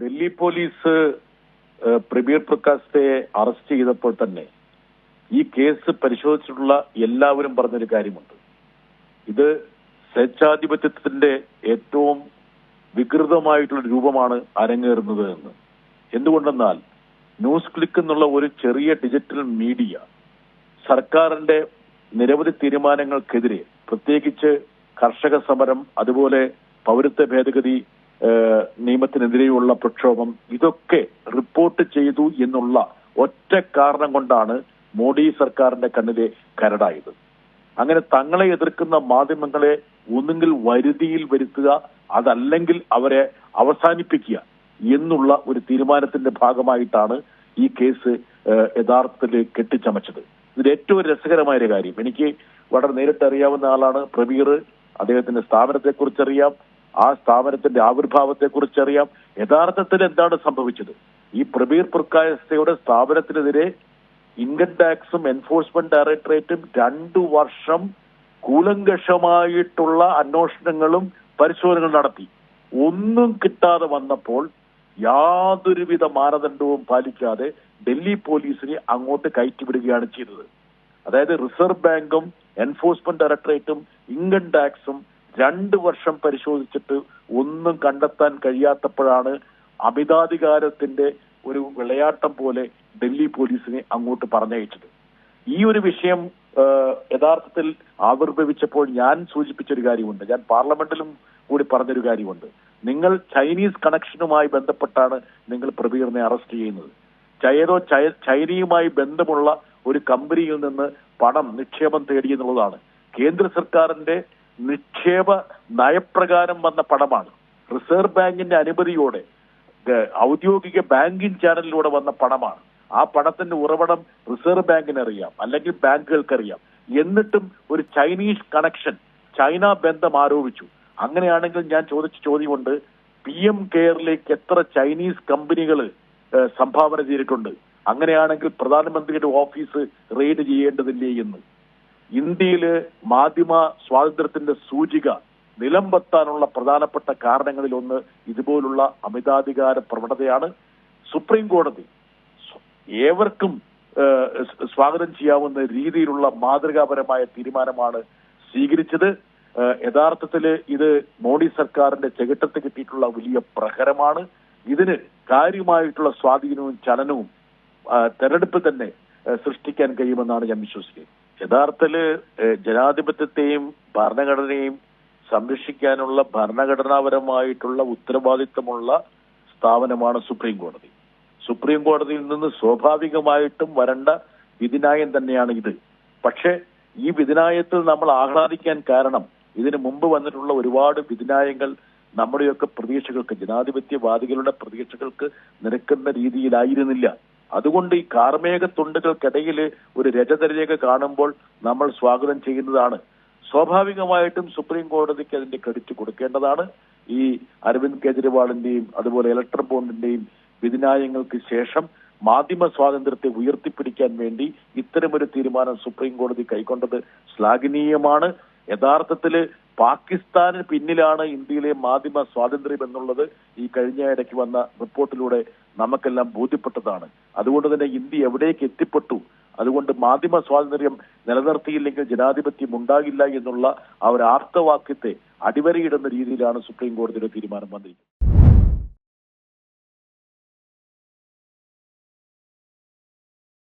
Delhi police Prabir പ്രകാശത്തെ arrest ചെയ്തപ്പോൾ തന്നെ ഈ കേസ് പരിശോധിച്ചിട്ടുള്ള എല്ലാവരും പറഞ്ഞൊരു കാര്യമുണ്ട്. ഇത് സ്വേച്ഛാധിപത്യത്തിന്റെ ഏറ്റവും വികൃതമായിട്ടുള്ള രൂപമാണ് അരങ്ങേറുന്നത് എന്ന്. എന്തുകൊണ്ടെന്നാൽ ന്യൂസ് ക്ലിക്ക് എന്നുള്ള ഒരു ചെറിയ ഡിജിറ്റൽ മീഡിയ സർക്കാരിന്റെ നിരവധി തീരുമാനങ്ങൾക്കെതിരെ പ്രത്യേകിച്ച് കർഷക സമരം അതുപോലെ പൗരത്വ ഭേദഗതി നിയമത്തിനെതിരെയുള്ള പ്രക്ഷോഭം ഇതൊക്കെ റിപ്പോർട്ട് ചെയ്തു എന്നുള്ള ഒറ്റ കാരണം കൊണ്ടാണ് മോഡി സർക്കാരിന്റെ കണ്ണിലെ കരടായത്. അങ്ങനെ തങ്ങളെ എതിർക്കുന്ന മാധ്യമങ്ങളെ ഒന്നുകിൽ വരുതിയിൽ വരുത്തുക അതല്ലെങ്കിൽ അവരെ അവസാനിപ്പിക്കുക എന്നുള്ള ഒരു തീരുമാനത്തിന്റെ ഭാഗമായിട്ടാണ് ഈ കേസ് യഥാർത്ഥത്തിൽ കെട്ടിച്ചമച്ചത്. ഇതിൽ ഏറ്റവും രസകരമായ ഒരു കാര്യം എനിക്ക് വളരെ നേരിട്ട് അറിയാവുന്ന ആളാണ് പ്രവീർ. അദ്ദേഹത്തിന്റെ സ്ഥാപനത്തെക്കുറിച്ച് കുറിച്ചറിയാം ആ സ്ഥാപനത്തിന്റെ ആവിർഭാവത്തെ കുറിച്ചറിയാം യഥാർത്ഥത്തിൽ എന്താണ് സംഭവിച്ചത്? ഈ പ്രബീർ പുർക്കായസ്തയുടെ സ്ഥാപനത്തിനെതിരെ ഇൻകം ടാക്സും എൻഫോഴ്സ്മെന്റ് ഡയറക്ടറേറ്റും രണ്ടു വർഷം കൂലങ്കഷമായിട്ടുള്ള അന്വേഷണങ്ങളും പരിശോധനകൾ നടത്തി. ഒന്നും കിട്ടാതെ വന്നപ്പോൾ യാതൊരുവിധ മാനദണ്ഡവും പാലിക്കാതെ ഡൽഹി പോലീസിനെ അങ്ങോട്ട് കയറ്റിവിടുകയാണ് ചെയ്തത്. അതായത് റിസർവ് ബാങ്കും എൻഫോഴ്സ്മെന്റ് ഡയറക്ടറേറ്റും ഇൻകം ടാക്സും രണ്ട് വർഷം പരിശോധിച്ചിട്ട് ഒന്നും കണ്ടെത്താൻ കഴിയാത്തപ്പോഴാണ് അമിതാധികാരത്തിന്റെ ഒരു വിളയാട്ടം പോലെ ഡൽഹി പോലീസിനെ അങ്ങോട്ട് പറഞ്ഞയച്ചത്. ഈ ഒരു വിഷയം യഥാർത്ഥത്തിൽ ആവിർഭവിച്ചപ്പോൾ ഞാൻ സൂചിപ്പിച്ചൊരു കാര്യമുണ്ട്. ഞാൻ പാർലമെന്റിലും കൂടി പറഞ്ഞൊരു കാര്യമുണ്ട്. നിങ്ങൾ ചൈനീസ് കണക്ഷനുമായി ബന്ധപ്പെട്ടാണ് നിങ്ങൾ പ്രബീറിനെ അറസ്റ്റ് ചെയ്യുന്നത്. ചൈനോ ചൈനയുമായി ബന്ധമുള്ള ഒരു കമ്പനിയിൽ നിന്ന് പണം നിക്ഷേപം തേടി എന്നുള്ളതാണ്. കേന്ദ്ര സർക്കാരിന്റെ നിക്ഷേപ നയപ്രകാരം വന്ന പണമാണ്. റിസർവ് ബാങ്കിന്റെ അനുമതിയോടെ ഔദ്യോഗിക ബാങ്കിംഗ് ചാനലിലൂടെ വന്ന പണമാണ്. ആ പണത്തിന്റെ ഉറവിടം റിസർവ് ബാങ്കിന് അറിയാം അല്ലെങ്കിൽ ബാങ്കുകൾക്ക് അറിയാം എന്നിട്ടും ഒരു ചൈനീസ് കണക്ഷൻ ചൈന ബന്ധം ആരോപിച്ചു. അങ്ങനെയാണെങ്കിൽ ഞാൻ ചോദിച്ച ചോദ്യമുണ്ട് പി എം കെയറിലേക്ക് എത്ര ചൈനീസ് കമ്പനികൾ സംഭാവന ചെയ്തിട്ടുണ്ട്? അങ്ങനെയാണെങ്കിൽ പ്രധാനമന്ത്രിയുടെ ഓഫീസ് റെയ്ഡ് ചെയ്യേണ്ടതില്ലേ എന്ന്? ഇന്ത്യയിൽ മാധ്യമ സ്വാതന്ത്ര്യത്തിന്റെ സൂചിക നിലംപത്താനുള്ള പ്രധാനപ്പെട്ട കാരണങ്ങളിൽ ഒന്ന് ഇതുപോലുള്ള അമിതാധികാര പ്രവണതയാണ്. സുപ്രീം കോടതി ഏവർക്കും സ്വാഗതം ചെയ്യാവുന്ന രീതിയിലുള്ള മാതൃകാപരമായ തീരുമാനമാണ് സ്വീകരിച്ചത്. യഥാർത്ഥത്തിൽ ഇത് മോഡി സർക്കാരിന്റെ ചെകിട്ടത്ത് കിട്ടിയിട്ടുള്ള വലിയ പ്രഹരമാണ്. ഇതിന് കാര്യമായിട്ടുള്ള സ്വാധീനവും ചലനവും തെരഞ്ഞെടുപ്പ് തന്നെ സൃഷ്ടിക്കാൻ കഴിയുമെന്നാണ് ഞാൻ വിശ്വസിക്കുന്നത് യഥാർത്ഥത്തിൽ ജനാധിപത്യത്തെയും ഭരണഘടനയും സംരക്ഷിക്കാനുള്ള ഭരണഘടനാപരമായിട്ടുള്ള ഉത്തരവാദിത്തമുള്ള സ്ഥാപനമാണ് സുപ്രീം കോടതി. സുപ്രീം കോടതിയിൽ നിന്ന് സ്വാഭാവികമായിട്ടും വരേണ്ട വിധിനായം തന്നെയാണ് ഇത്. പക്ഷേ ഈ വിധിനായത്തിൽ നമ്മൾ ആഹ്ലാദിക്കാൻ കാരണം ഇതിനു മുമ്പ് വന്നിട്ടുള്ള ഒരുപാട് വിധിനായങ്ങൾ നമ്മുടെയൊക്കെ പ്രതീക്ഷകൾക്ക് ജനാധിപത്യവാദികളുടെ പ്രതീക്ഷകൾക്ക് നിരക്കുന്ന രീതിയിലായിരുന്നില്ല. അതുകൊണ്ട് ഈ കാർമേഘ തുണ്ടുകൾക്കിടയിൽ ഒരു രജതരേഖ കാണുമ്പോൾ നമ്മൾ സ്വാഗതം ചെയ്യുന്നതാണ്. സ്വാഭാവികമായിട്ടും സുപ്രീം കോടതിക്ക് അതിന്റെ ക്രെഡിറ്റ് കൊടുക്കേണ്ടതാണ്. ഈ അരവിന്ദ് കെജ്രിവാളിന്റെയും അതുപോലെ ഇലക്ട്രൽ ബോണ്ടിന്റെയും വിധിന്യായങ്ങൾക്ക് ശേഷം മാധ്യമ സ്വാതന്ത്ര്യത്തെ ഉയർത്തിപ്പിടിക്കാൻ വേണ്ടി ഇത്തരമൊരു തീരുമാനം സുപ്രീം കോടതി കൈക്കൊണ്ടത് ശ്ലാഘനീയമാണ്. യഥാർത്ഥത്തിൽ പാകിസ്ഥാന് പിന്നിലാണ് ഇന്ത്യയിലെ മാധ്യമ സ്വാതന്ത്ര്യം എന്നുള്ളത് ഈ കഴിഞ്ഞ ഇടയ്ക്ക് വന്ന റിപ്പോർട്ടിലൂടെ നമുക്കെല്ലാം ബോധ്യപ്പെട്ടതാണ്. അതുകൊണ്ട് തന്നെ ഇന്ത്യ എവിടേക്ക് എത്തിപ്പെട്ടു? അതുകൊണ്ട് മാധ്യമ സ്വാതന്ത്ര്യം നിലനിർത്തിയില്ലെങ്കിൽ ജനാധിപത്യം ഉണ്ടാകില്ല എന്നുള്ള ആ ഒരു ആർത്തവാക്യത്തെ അടിവരയിടുന്ന രീതിയിലാണ് സുപ്രീം കോടതിയുടെ തീരുമാനം വന്നിരിക്കുന്നത്.